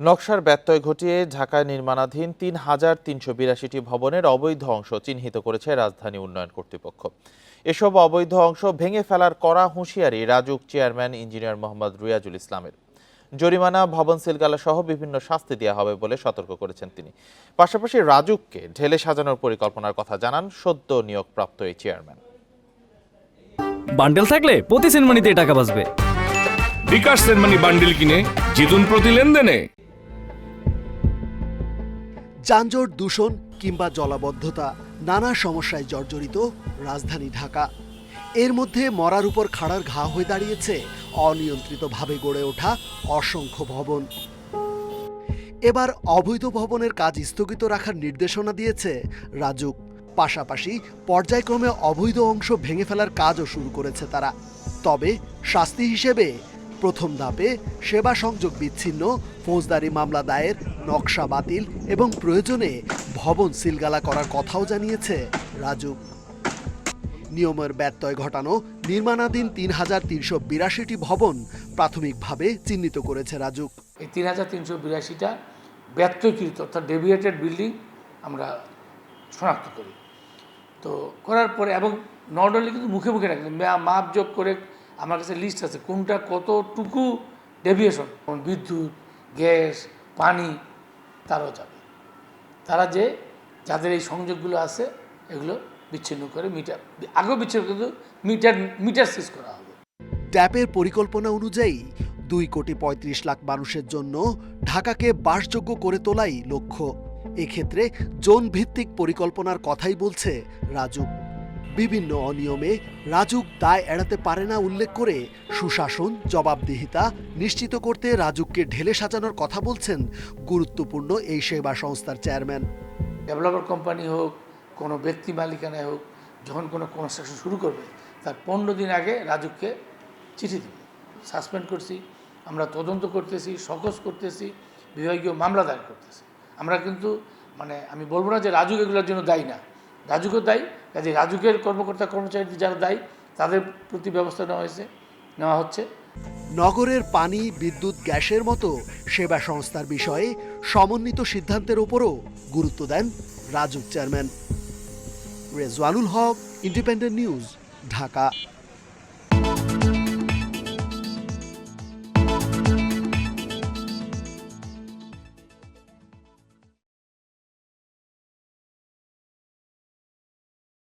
নকশার ব্যত্যয় ঘটিয়ে ঢাকায় নির্মাণাধীন তিন হাজার তিনশো বিরাশিটি ভবনের অবৈধ অংশ চিহ্নিত করেছে রাজধানী উন্নয়ন কর্তৃপক্ষ। এসব অবৈধ অংশ ভেঙে ফেলার কড়া হুঁশিয়ারি রাজুক চেয়ারম্যান ইঞ্জিনিয়ার মোহাম্মদ রিয়াজুল ইসলামের। জরিমানা ভবন সিলগালা সহ বিভিন্ন শাস্তি দেওয়া হবে বলে সতর্ক করেছেন তিনি। পাশাপাশি রাজুককে ঢেলে সাজানোর পরিকল্পনার কথা জানান সদ্য নিয়োগপ্রাপ্ত এই চেয়ারম্যান। বান্ডেল থাকলে প্রতি সেনমানিতে টাকা বাঁচবে। বিকাশ সেনমানি বান্ডিল কিনে জিতুন প্রতি লেনদেনে। যানজট দূষণ কিংবা জলাবদ্ধতা নানা সমস্যায় জর্জরিত রাজধানী ঢাকা। এর মধ্যে মরার উপর খাড়ার ঘা হয়ে দাঁড়িয়েছে অনিয়ন্ত্রিতভাবে গড়ে ওঠা অসংখ্য ভবন। এবার অবৈধ ভবনের কাজ স্থগিত রাখার নির্দেশনা দিয়েছে রাজুক। পাশাপাশি পর্যায়ক্রমে অবৈধ অংশ ভেঙে ফেলার কাজও শুরু করেছে তারা। তবে শাস্তি হিসেবে প্রথম ধাপে সেবা সংযোগ বিচ্ছিন্ন, ফৌজদারি মামলা দায়ের, নকশা বাতিল এবং প্রয়োজনে ভবন সিলগালা করার কথাও জানিয়েছে রাজুক নিয়মের ব্যত্যয় ঘটানো, নির্মাণাধীন তিন হাজার তিনশো বিরাশিটি ভবন প্রাথমিকভাবে চিহ্নিত করেছে রাজুক এই তিন হাজার তিনশো বিরাশিটা ব্যত্যয়কৃত, অর্থাৎ ডেভিয়েটেড বিল্ডিং আমরা শনাক্ত করি। তো করার পরে, এবং অনলি কিন্তু মুখে মুখে রাখি মাপ যোগ করে আমার কাছে লিস্ট আছে, কোনটা কতটুকু ডেভিয়েশন বিদ্যুৎ, গ্যাস, পানি, তারাও যাবে। তারা যে যাদের এই সংযোগগুলো আছে, এগুলো বিচ্ছিন্ন করে মিটার আগেও বিচ্ছিন্ন কিন্তু মিটার মিটার সিজ করা হবে। ট্যাপের পরিকল্পনা অনুযায়ী দুই কোটি পঁয়ত্রিশ লাখ মানুষের জন্য ঢাকাকে বাসযোগ্য করে তোলাই লক্ষ্য। এক্ষেত্রে জোন ভিত্তিক পরিকল্পনার কথাই বলছে রাজুক বিভিন্ন অনিয়মে রাজুক দায় এড়াতে পারে না উল্লেখ করে সুশাসন, জবাবদিহিতা নিশ্চিত করতে রাজুককে ঢেলে সাজানোর কথা বলছেন গুরুত্বপূর্ণ এই সেবা সংস্থার চেয়ারম্যান। ডেভেলপার কোম্পানি হোক, কোনো ব্যক্তি মালিকানায় হোক, যখন কোনো কনস্ট্রাকশন শুরু করবে, তার পনেরো দিন আগে রাজুককে চিঠি দেবে। সাসপেন্ড করছি, আমরা তদন্ত করতেছি সকস করতেছি, বিভাগীয় মামলা দায়ের করতেছি। আমরা কিন্তু মানে আমি বলব না যে রাজুক এগুলোর জন্য দায়ী না রাজুকও দায়ী কাজে রাজুকের কর্মকর্তা, কর্মচারীদের যারা দায়ী, তাদের প্রতি ব্যবস্থা নেওয়া হয়েছে, নেওয়া হচ্ছে। নগরের পানি, বিদ্যুৎ, গ্যাসের মতো সেবা সংস্থার বিষয়ে সমন্বিত সিদ্ধান্তের ওপরও গুরুত্ব দেন Rajuk chairman. Rezwanul Haque, independent news, Dhaka.